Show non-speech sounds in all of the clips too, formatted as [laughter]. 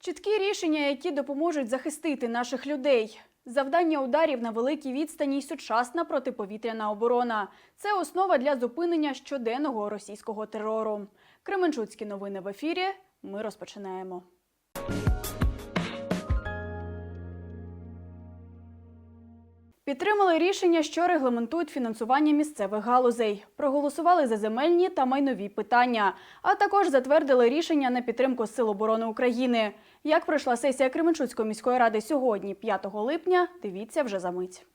Чіткі рішення, які допоможуть захистити наших людей. Завдання ударів на великій відстані й сучасна протиповітряна оборона. Це основа для зупинення щоденного російського терору. Кременчуцькі новини в ефірі. Ми розпочинаємо. Підтримали рішення, що регламентують фінансування місцевих галузей. Проголосували за земельні та майнові питання, а також затвердили рішення на підтримку Сил оборони України. Як пройшла сесія Кременчуцької міської ради сьогодні, 5 липня, дивіться вже за мить.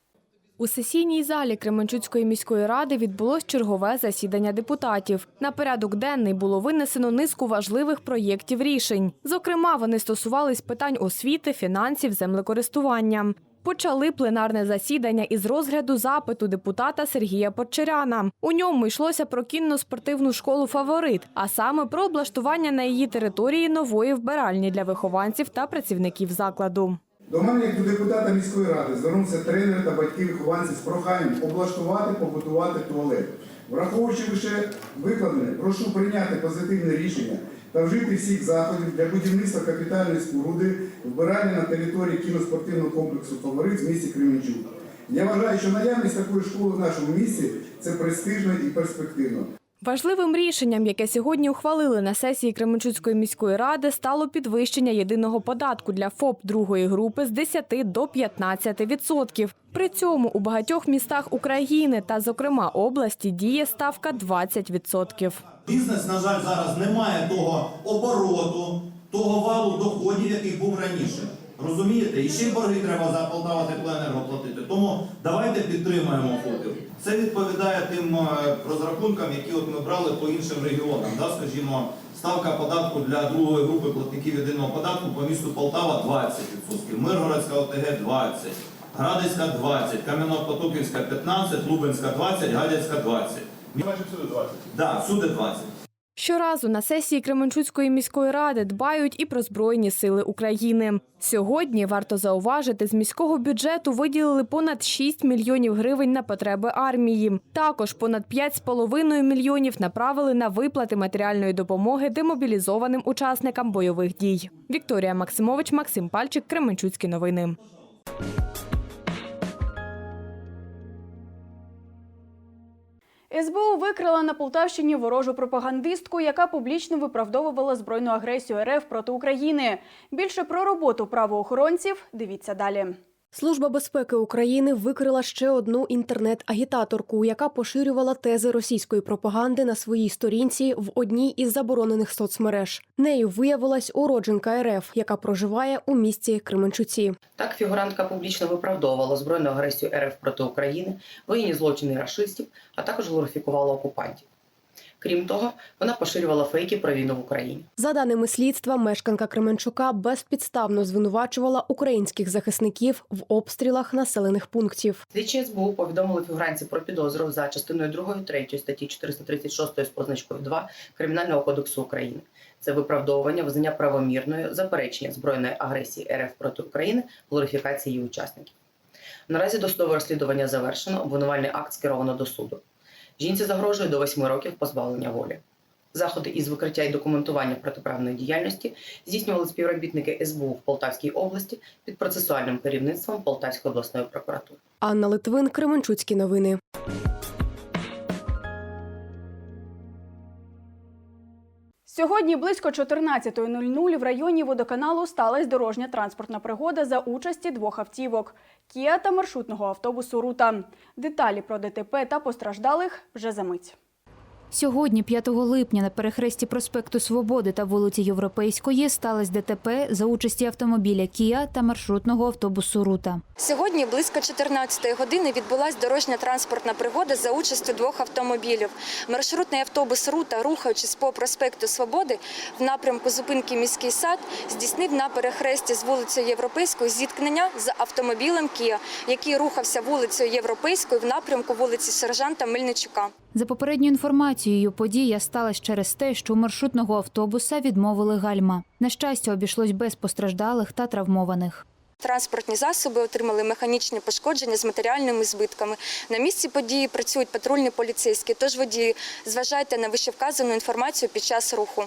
У сесійній залі Кременчуцької міської ради відбулось чергове засідання депутатів. На порядок денний було винесено низку важливих проєктів рішень. Зокрема, вони стосувались питань освіти, фінансів, землекористування. Почали пленарне засідання із розгляду запиту депутата Сергія Подчеряна. У ньому йшлося про кінно-спортивну школу Фаворит, а саме про облаштування на її території нової вбиральні для вихованців та працівників закладу. До мене, як до депутата міської ради, звернувся тренер та батьки вихованців з проханням облаштувати, побудувати туалет. Враховуючи лише викладене, прошу прийняти позитивне рішення та вжити всіх заходів для будівництва капітальної споруди вбирання на території кіноспортивного комплексу «Фаворит» в місті Кременчук. Я вважаю, що наявність такої школи в нашому місті це престижно і перспективно. Важливим рішенням, яке сьогодні ухвалили на сесії Кременчуцької міської ради, стало підвищення єдиного податку для ФОП другої групи з 10 до 15 відсотків. При цьому у багатьох містах України та, зокрема, області діє ставка 20 відсотків. Бізнес, на жаль, зараз не має того обороту, того валу доходів, який був раніше. Розумієте? І ще й борги треба за Полтава теплоенерго платити. Тому давайте підтримаємо ФОПів. Це відповідає тим е, розрахункам, які от ми брали по іншим регіонам. Да? Скажімо, ставка податку для другої групи платників єдиного податку по місту Полтава 20%, Миргородська ОТГ 20%, Градицька 20%, Кам'янок-Потоківська 15%, Лубенська 20%, Гадяцька 20%. Майже всюди 20. Да, всюди 20. Щоразу на сесії Кременчуцької міської ради дбають і про Збройні сили України. Сьогодні, варто зауважити, з міського бюджету виділили понад 6 мільйонів гривень на потреби армії. Також понад 5,5 мільйонів направили на виплати матеріальної допомоги демобілізованим учасникам бойових дій. Вікторія Максимович, Максим Пальчик, Кременчуцькі новини. СБУ викрила на Полтавщині ворожу пропагандистку, яка публічно виправдовувала збройну агресію РФ проти України. Більше про роботу правоохоронців дивіться далі. Служба безпеки України викрила ще одну інтернет-агітаторку, яка поширювала тези російської пропаганди на своїй сторінці в одній із заборонених соцмереж. Нею виявилась уродженка РФ, яка проживає у місті Кременчуці. Так, фігурантка публічно виправдовувала збройну агресію РФ проти України, воєнні злочини рашистів, а також глорифікувала окупантів. Крім того, вона поширювала фейки про війну в Україні. За даними слідства, мешканка Кременчука безпідставно звинувачувала українських захисників в обстрілах населених пунктів. Слідчі СБУ повідомили фігуранці про підозру за частиною 2 3 статті 436 з позначкою 2 Кримінального кодексу України. Це виправдовування, визнання правомірною, заперечення збройної агресії РФ проти України, глорифікації її учасників. Наразі досудове розслідування завершено, обвинувальний акт скеровано до суду. Жінці загрожує до 8 років позбавлення волі. Заходи із викриття і документування протиправної діяльності здійснювали співробітники СБУ в Полтавській області під процесуальним керівництвом Полтавської обласної прокуратури. Анна Литвин, Кременчуцькі новини. Сьогодні близько 14.00 в районі водоканалу сталася дорожня транспортна пригода за участі двох автівок – Кія та маршрутного автобусу «Рута». Деталі про ДТП та постраждалих вже за мить. Сьогодні, 5 липня, на перехресті проспекту Свободи та вулиці Європейської сталося ДТП за участі автомобіля Кія та маршрутного автобусу Рута. Сьогодні близько 14-ї години відбулася дорожня транспортна пригода за участю двох автомобілів. Маршрутний автобус «Рута», рухаючись по проспекту Свободи в напрямку зупинки «Міський сад», здійснив на перехресті з вулицею Європейською зіткнення з автомобілем «Кія», який рухався вулицею Європейською в напрямку вулиці Сержанта Мельничука. За попередньою інформацією, подія сталася через те, що у маршрутного автобуса відмовили гальма. На щастя, обійшлось без постраждалих та травмованих. Транспортні засоби отримали механічні пошкодження з матеріальними збитками. На місці події працюють патрульні поліцейські. Тож водії, зважайте на вищевказану інформацію під час руху.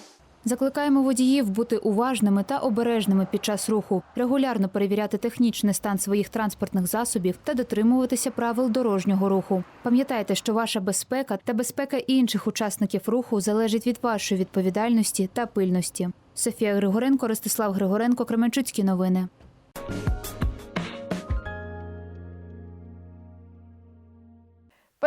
Закликаємо водіїв бути уважними та обережними під час руху, регулярно перевіряти технічний стан своїх транспортних засобів та дотримуватися правил дорожнього руху. Пам'ятайте, що ваша безпека та безпека інших учасників руху залежить від вашої відповідальності та пильності. Софія Григоренко, Ростислав Григоренко, Кременчуцькі новини.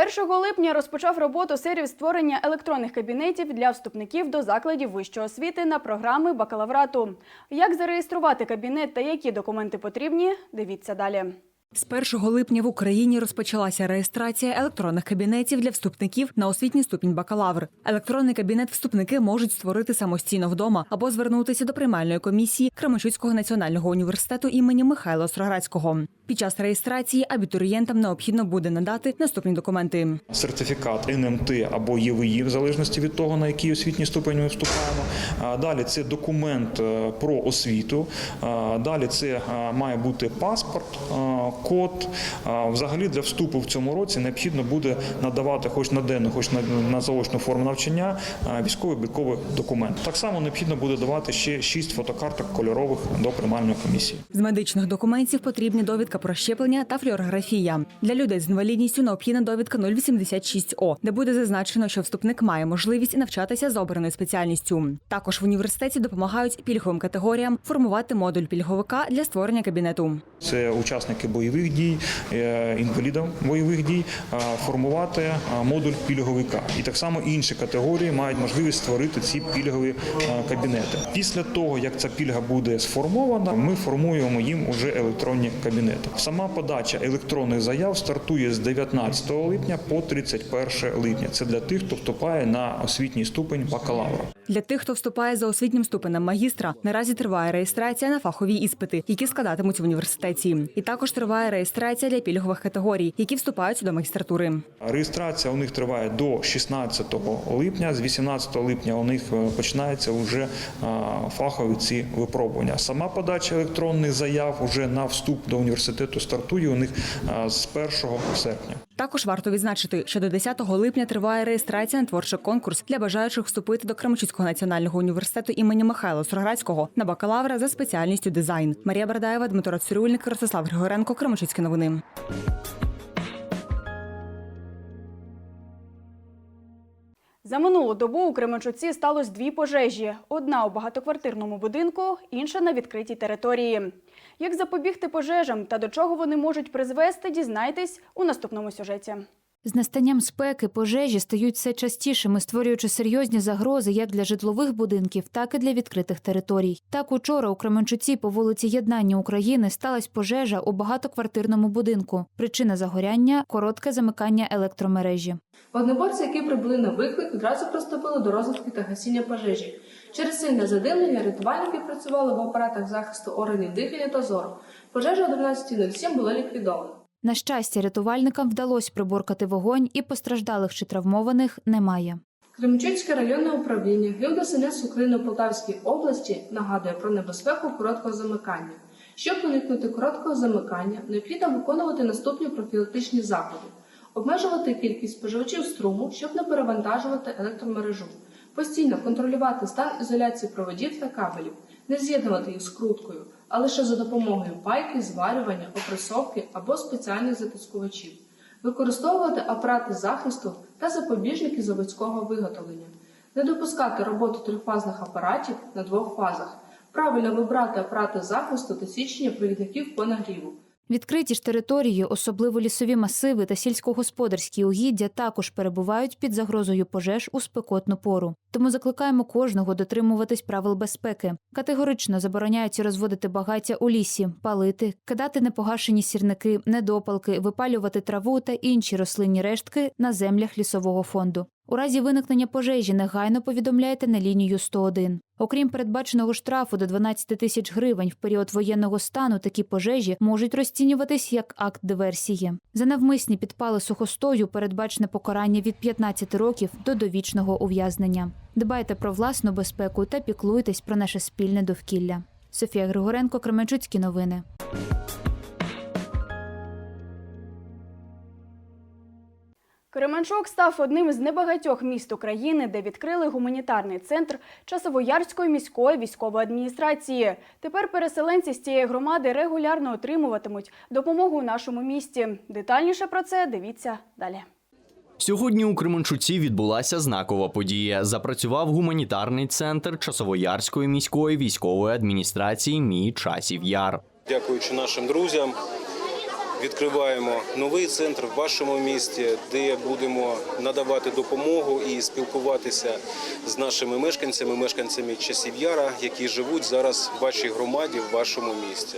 1 липня розпочав роботу сервіс створення електронних кабінетів для вступників до закладів вищої освіти на програми бакалаврату. Як зареєструвати кабінет та які документи потрібні, дивіться далі. З 1 липня в Україні розпочалася реєстрація електронних кабінетів для вступників на освітній ступінь бакалавр. Електронний кабінет вступники можуть створити самостійно вдома або звернутися до приймальної комісії Кременчуцького національного університету імені Михайла Остроградського. Під час реєстрації абітурієнтам необхідно буде надати наступні документи. сертифікат НМТ або ЄВІ, в залежності від того, на який освітній ступень ми вступаємо. Далі це документ е, про освіту. Далі це має бути паспорт, код. Взагалі для вступу в цьому році необхідно буде надавати хоч на денну, хоч на, заочну форму навчання військовий обліковий документ. Так само необхідно буде давати ще 6 фотокарток кольорових до приймальної комісії. З медичних документів потрібні довідка про щеплення та флюорографія. Для людей з інвалідністю необхідна довідка 086О, де буде зазначено, що вступник має можливість навчатися за обраною спеціальністю. Також в університеті допомагають пільговим категоріям формувати модуль пільговика для створення кабінету. Це учасники бойових дій, е, інвалідів бойових дій, формувати модуль пільговика. І так само інші категорії мають можливість створити ці пільгові кабінети. Після того, як ця пільга буде сформована, ми формуємо їм уже електронні кабінети. Сама подача електронних заяв стартує з 19 липня по 31 липня. Це для тих, хто вступає на освітній ступень бакалавра. Для тих, хто вступає за освітнім ступенем магістра, наразі триває реєстрація на фахові іспити, які складатимуть в університеті. І також триває реєстрація для пільгових категорій, які вступають до магістратури. Реєстрація у них триває до 16 липня. З 18 липня у них е, починаються вже фахові ці випробування. Сама подача електронних заяв уже на вступ до університету стартує у них з 1 серпня. Також варто відзначити, що до 10 липня триває реєстрація на творчий конкурс для бажаючих вступити до Кременчуцького національного університету імені Михайла Строградського на бакалавра за спеціальністю дизайн. Марія Бардаєва, Дмитро Цирюльник, Ростислав Григоренко, Кременчуцькі новини. За минулу добу у Кременчуці сталося дві пожежі: одна у багатоквартирному будинку, інша на відкритій території. Як запобігти пожежам та до чого вони можуть призвести, дізнайтесь у наступному сюжеті. З настанням спеки пожежі стають все частішими, створюючи серйозні загрози як для житлових будинків, так і для відкритих територій. Так учора у Кременчуці по вулиці Єднання України сталася пожежа у багатоквартирному будинку. Причина загоряння коротке замикання електромережі. Вогнеборці, які прибули на виклик, одразу приступили до розвитки та гасіння пожежі. Через сильне задимлення рятувальники працювали в апаратах захисту органів дихання та зору. Пожежа о 12.07 була ліквідована. На щастя, рятувальникам вдалося приборкати вогонь, і постраждалих чи травмованих немає. Кременчуцьке районне управління ГІЛДСНС України у Полтавській області нагадує про небезпеку короткого замикання. Щоб уникнути короткого замикання, необхідно виконувати наступні профілактичні заходи: обмежувати кількість споживачів струму, щоб не перевантажувати електромережу, постійно контролювати стан ізоляції проводів та кабелів, не з'єднувати їх скруткою, а лише за допомогою пайки, зварювання, опресовки або спеціальних затискувачів, використовувати апарати захисту та запобіжники заводського виготовлення, не допускати роботу трьохфазних апаратів на двох фазах, правильно вибрати апарати захисту та січення провідників по нагріву. Відкриті ж території, особливо лісові масиви та сільськогосподарські угіддя, також перебувають під загрозою пожеж у спекотну пору. Тому закликаємо кожного дотримуватись правил безпеки. Категорично забороняється розводити багаття у лісі, палити, кидати непогашені сірники, недопалки, випалювати траву та інші рослинні рештки на землях лісового фонду. У разі виникнення пожежі негайно повідомляйте на лінію 101. Окрім передбаченого штрафу до 12 тисяч гривень в період воєнного стану, такі пожежі можуть розцінюватись як акт диверсії. За навмисні підпали сухостою передбачене покарання від 15 років до довічного ув'язнення. Дбайте про власну безпеку та піклуйтесь про наше спільне довкілля. Софія Григоренко, Кременчуцькі новини. Кременчук став одним з небагатьох міст України, де відкрили гуманітарний центр Часовоярської міської військової адміністрації. Тепер переселенці з цієї громади регулярно отримуватимуть допомогу у нашому місті. Детальніше про це дивіться далі. Сьогодні у Кременчуці відбулася знакова подія. Запрацював гуманітарний центр Часовоярської міської військової адміністрації Мій часів яр. Дякуючи нашим друзям, відкриваємо новий центр в вашому місті, де будемо надавати допомогу і спілкуватися з нашими мешканцями, мешканцями часів Яра, які живуть зараз в вашій громаді, в вашому місті.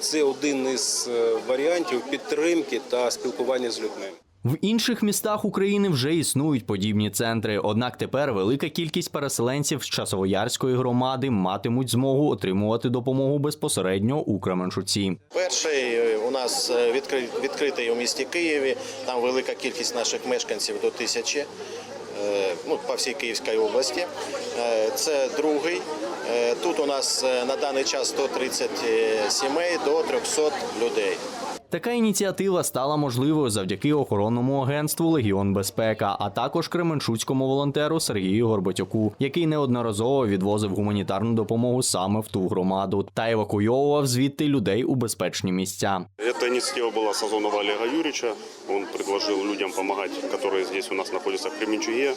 Це один із е, варіантів підтримки та спілкування з людьми. В інших містах України вже існують подібні центри. Однак тепер велика кількість переселенців з Часовоярської громади матимуть змогу отримувати допомогу безпосередньо у Кременчуці. Перший е, у нас е, відкритий у місті Києві. Там велика кількість наших мешканців до тисячі е, ну, по всій Київській області. Це другий. Тут у нас на даний час 130 сімей до 300 людей. Така ініціатива стала можливою завдяки охоронному агентству Легіон Безпека, а також кременчуцькому волонтеру Сергію Горбатюку, який неодноразово відвозив гуманітарну допомогу саме в ту громаду та евакуйовував звідти людей у безпечні місця. Эта инициатива была Сазонова Олега Юрьевича. Он предложил людям помогать, которые здесь у нас находятся в Кременчуге.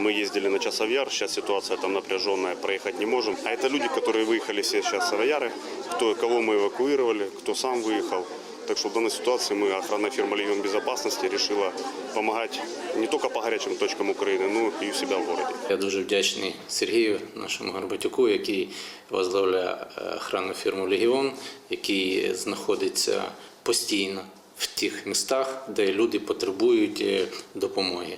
Мы ездили на Часовьяр, сейчас ситуация там напряженная, проехать не можем. А это люди, которые выехали все сейчас в Сырояры, кто, кого мы эвакуировали, кто сам выехал. Так что в данной ситуации мы, охранная фирма «Легион безопасности», решила помогать не только по горячим точкам Украины, но и у себя в городе. Я дуже вдячний Сергію, нашому Горбатюку, який возглавляє е, охранну фірму Легіон, який знаходиться постійно в тих містах, де люди потребують е, допомоги.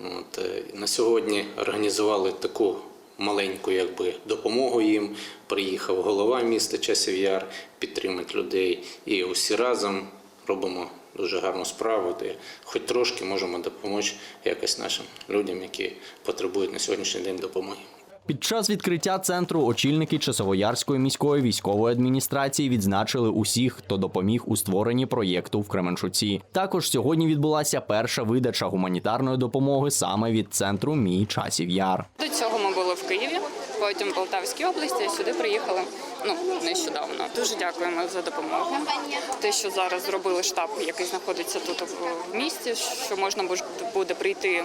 От, е, на сьогодні організували таку маленьку якби, допомогу їм. Приїхав голова міста Часів Яр підтримати людей. І усі разом робимо дуже гарну справу, де хоч трошки можемо допомогти якось нашим людям, які потребують на сьогоднішній день допомоги. Під час відкриття центру очільники Часовоярської міської військової адміністрації відзначили усіх, хто допоміг у створенні проєкту в Кременчуці. Також сьогодні відбулася перша видача гуманітарної допомоги саме від центру Мій часів яр. До цього ми були в Києві, потім в Полтавській області, сюди приїхали ну нещодавно. Дуже дякуємо за допомогу. Те, що зараз зробили штаб, який знаходиться тут в- місті, що можна буде- прийти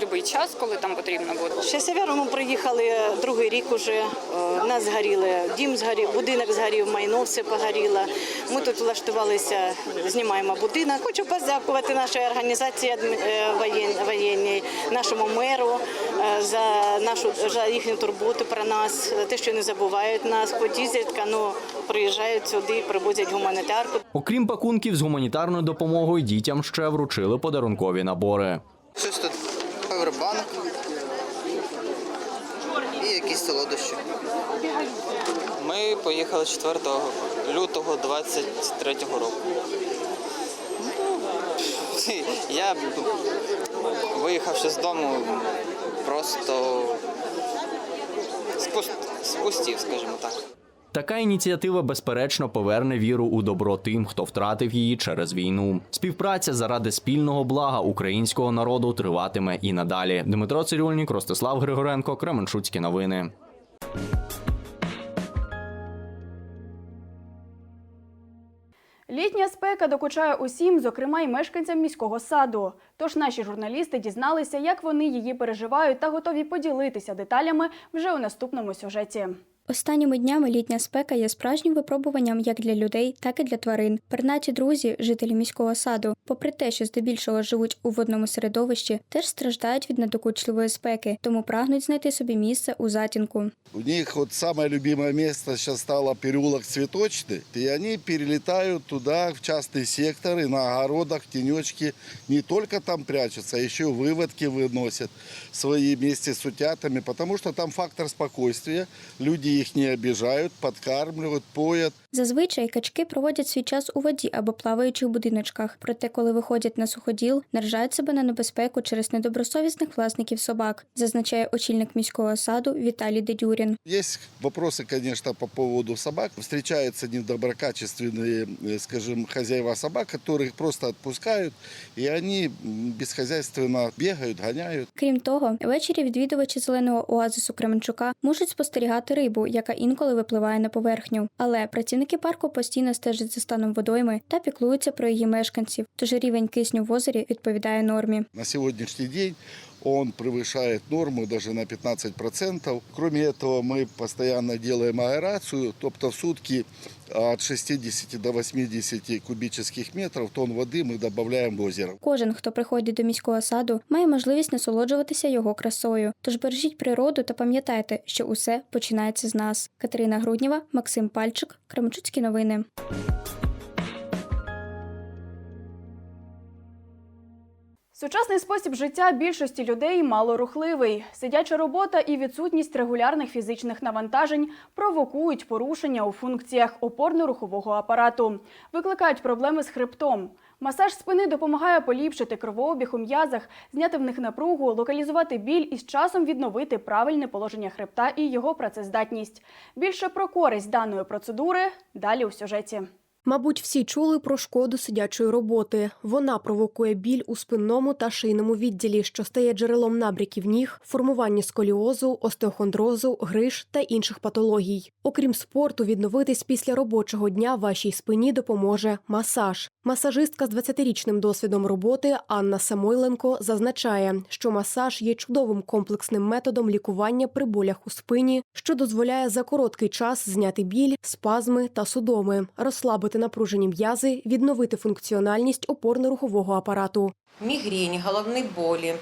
будь-який час, коли там потрібно буде. Ще северу ми приїхали другий рік уже. Е, нас згоріли дім згорів, будинок згорів, майно все погоріло. Ми тут влаштувалися, знімаємо будинок. Хочу подякувати нашій організації е, воєнній, нашому меру е, за нашу за їхню турботу про нас, за те, що не забувають нас. Хоч їздять, ну приїжджають сюди, привозять гуманітарку. Окрім пакунків з гуманітарною допомогою, дітям ще вручили подарункові набори. Щось тут павербанк і якісь солодощі. Ми поїхали 4 лютого 23 року. Ну, [laughs] Я виїхавши з дому, просто спустів, скажімо так. Така ініціатива безперечно поверне віру у добро тим, хто втратив її через війну. Співпраця заради спільного блага українського народу триватиме і надалі. Дмитро Цирюльнік, Ростислав Григоренко, Кременчуцькі новини. Літня спека докучає усім, зокрема й мешканцям міського саду. Тож наші журналісти дізналися, як вони її переживають та готові поділитися деталями вже у наступному сюжеті. Останніми днями літня спека є справжнім випробуванням як для людей, так і для тварин. Пернаті друзі, жителі міського саду, попри те, що здебільшого живуть у водному середовищі, теж страждають від надокучливої спеки, тому прагнуть знайти собі місце у затінку. У них вот самое любимое место сейчас стало переулок Цветочный, и они перелетают туда, в частные секторы, на огородах, в тенечки. Не только там прячутся, а еще выводки выносят свои вместе с утятами, потому что там фактор спокойствия. Люди их не обижают, подкармливают, поят. Зазвичай качки проводять свій час у воді або плаваючих будиночках. Проте, коли виходять на суходіл, наражають себе на небезпеку через недобросовісних власників собак, зазначає очільник міського саду Віталій Дедюрін. Есть вопросы, конечно, по поводу собак. Встречаются недоброкачественные, э, скажем, хозяева собак, которых просто отпускают, и они м, бесхозяйственно бегают, гоняют. Крім того, ввечері відвідувачі зеленого оазису Кременчука можуть спостерігати рибу, яка інколи випливає на поверхню. Але працівники парку постійно стежать за станом водойми та піклуються про її мешканців, тож рівень кисню в озері відповідає нормі. На сьогоднішній день он превышает норму даже на 15%. Кроме этого, мы постоянно делаем аэрацию, тобто в сутки от 60 до 80 кубических метров тонн воды мы добавляем в озеро. Кожен, хто приходить до міського саду, має можливість насолоджуватися його красою. Тож бережіть природу та пам'ятайте, що усе починається з нас. Катерина Грудніва, Максим Пальчик, Кременчуцькі новини. Сучасний спосіб життя більшості людей малорухливий. Сидяча робота і відсутність регулярних фізичних навантажень провокують порушення у функціях опорно-рухового апарату, викликають проблеми з хребтом. Масаж спини допомагає поліпшити кровообіг у м'язах, зняти в них напругу, локалізувати біль і з часом відновити правильне положення хребта і його працездатність. Більше про користь даної процедури далі у сюжеті. Мабуть, всі чули про шкоду сидячої роботи. Вона провокує біль у спинному та шийному відділі, що стає джерелом набряків ніг, формування сколіозу, остеохондрозу, гриж та інших патологій. Окрім спорту, відновитись після робочого дня вашій спині допоможе масаж. Масажистка з 20-річним досвідом роботи Анна Самойленко зазначає, що масаж є чудовим комплексним методом лікування при болях у спині, що дозволяє за короткий час зняти біль, спазми та судоми, розслабити напружені м'язи, відновити функціональність опорно-рухового апарату. Мігрінь, головні болі,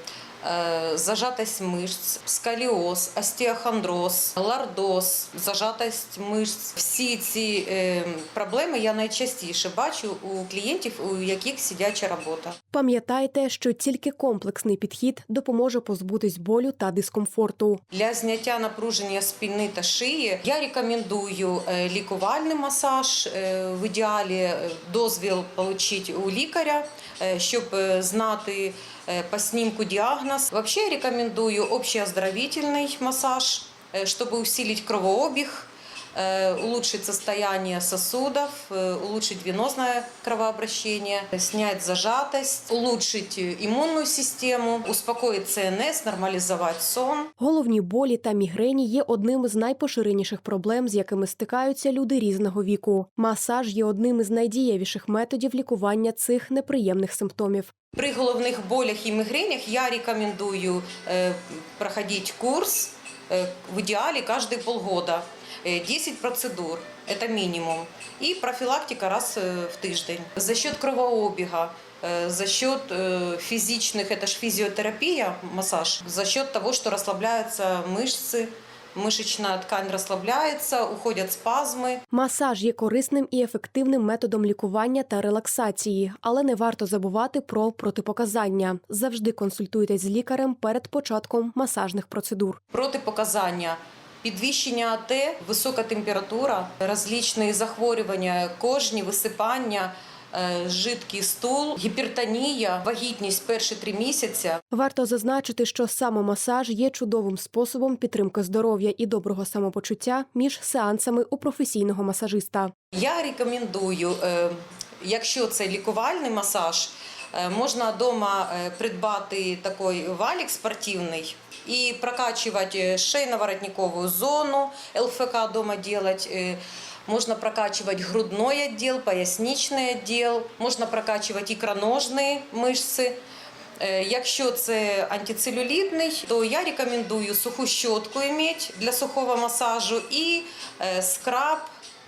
зажатость мишць, сколіоз, остеохондроз, лордоз, зажатость мишць. Всі ці е, проблеми я найчастіше бачу у клієнтів, у яких сидяча робота. Пам'ятайте, що тільки комплексний підхід допоможе позбутись болю та дискомфорту. Для зняття напруження спини та шиї я рекомендую е, лікувальний масаж. е, В ідеалі е, дозвіл отримати у лікаря, е, щоб е, знати по снімку діагноз. Вообще я рекомендую общеоздоровительный массаж, э, чтобы усилить кровообег, э, улучшить состояние сосудов, э, улучшить венозное кровообращение, снять зажатость, улучшить э, иммунную систему, успокоить ЦНС, нормализовать сон. Головні болі та мігрені є одним із найпоширеніших проблем, з якими стикаються люди різного віку. Масаж є одним із найдієвіших методів лікування цих неприємних симптомів. При головных болях и мигренях я рекомендую э, проходить курс э, в идеале каждые полгода. Э, 10 процедур – это минимум. И профилактика раз э, в тиждень. За счет кровообега, э, за счет э, физичных, это же физиотерапия, массаж, за счет того, что расслабляются мышцы, мышечная ткань расслабляется, уходят спазмы. Масаж є корисним і ефективним методом лікування та релаксації, але не варто забувати про протипоказання. Завжди консультуйтесь з лікарем перед початком масажних процедур. Протипоказання підвищення АТ, висока температура, различні захворювання кожні, висипання, жидкий стул, гіпертонія, вагітність перші три місяці. Варто зазначити, що самомасаж є чудовим способом підтримки здоров'я і доброго самопочуття між сеансами у професійного масажиста. Я рекомендую, е, якщо це лікувальний масаж, е, можна вдома е, придбати такий валік спортивний і прокачувати шейно-воротникову зону, ЛФК дома делать. е, Можно прокачивать грудной отдел, поясничный отдел, можна прокачивать икроножные мышцы. Е, Якщо це антицелюлітний, то я рекомендую суху щотку иметь для сухого массажу и э, скраб,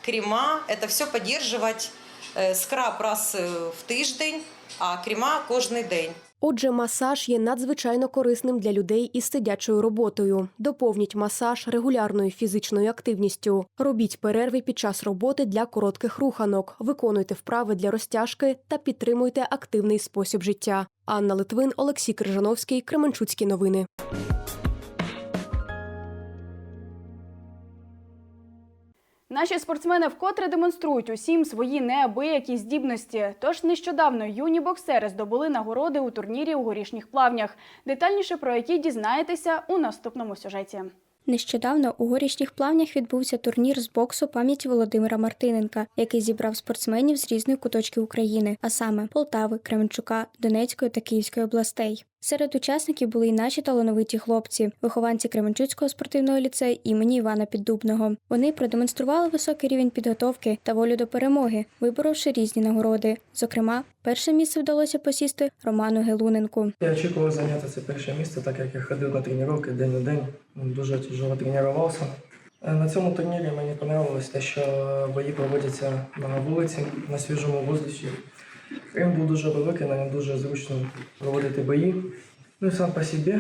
крема. Это все поддерживать. Э, Скраб раз е, в тиждень, а крема кожний день. Отже, масаж є надзвичайно корисним для людей із сидячою роботою. Доповніть масаж регулярною фізичною активністю. Робіть перерви під час роботи для коротких руханок, виконуйте вправи для розтяжки та підтримуйте активний спосіб життя. Анна Литвин, Олексій Крижановський, Кременчуцькі новини. Наші спортсмени вкотре демонструють усім свої неабиякі здібності. Тож нещодавно юні боксери здобули нагороди у турнірі у горішніх плавнях. Детальніше про які дізнаєтеся у наступному сюжеті. Нещодавно у горішніх плавнях відбувся турнір з боксу пам'яті Володимира Мартиненка, який зібрав спортсменів з різних куточків України, а саме Полтави, Кременчука, Донецької та Київської областей. Серед учасників були й наші талановиті хлопці, вихованці Кременчуцького спортивного ліцею імені Івана Піддубного. Вони продемонстрували високий рівень підготовки та волю до перемоги, виборовши різні нагороди. Зокрема, перше місце вдалося посісти Роману Гелуненку. Я очікував зайняти це перше місце, так як я ходив на тренування день у день, дуже тяжело тренувався. Е, На цьому турнірі мені понравилось те, що бої проводяться на вулиці, на свіжому воздусі. Ринг був дуже великий, на ньому дуже зручно проводити бої. Ну і сам по собі,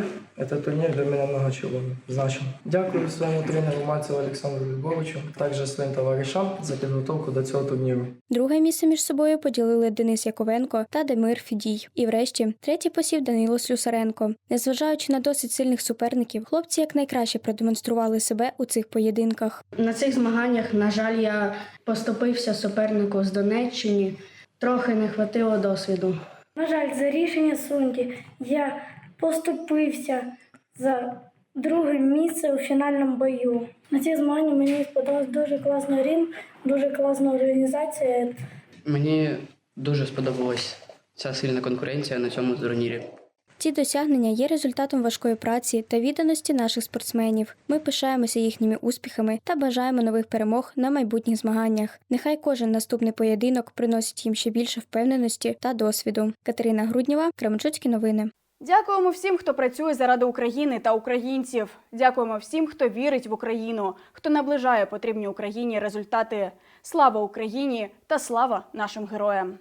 цей турнір для мене много чого значив. Дякую своєму тренеру Мальцеву Олександру Львовичу, також своїм товаришам за підготовку до цього турніру. Друге місце між собою поділили Денис Яковенко та Демир Фідій. І врешті третій посів Данило Слюсаренко. Незважаючи на досить сильних суперників, хлопці якнайкраще продемонстрували себе у цих поєдинках. На цих змаганнях, на жаль, я поступився супернику з Донеччини. Трохи не хватило досвіду. На жаль, за рішення Сунді я поступився за друге місце у фінальному бою. На ці змагання мені сподобався дуже класний рівень, дуже класна організація. Мені дуже сподобалась ця сильна конкуренція на цьому турнірі. Ці досягнення є результатом важкої праці та відданості наших спортсменів. Ми пишаємося їхніми успіхами та бажаємо нових перемог на майбутніх змаганнях. Нехай кожен наступний поєдинок приносить їм ще більше впевненості та досвіду. Катерина Груднєва, Кременчуцькі новини. Дякуємо всім, хто працює заради України та українців. Дякуємо всім, хто вірить в Україну, хто наближає потрібні Україні результати. Слава Україні та слава нашим героям!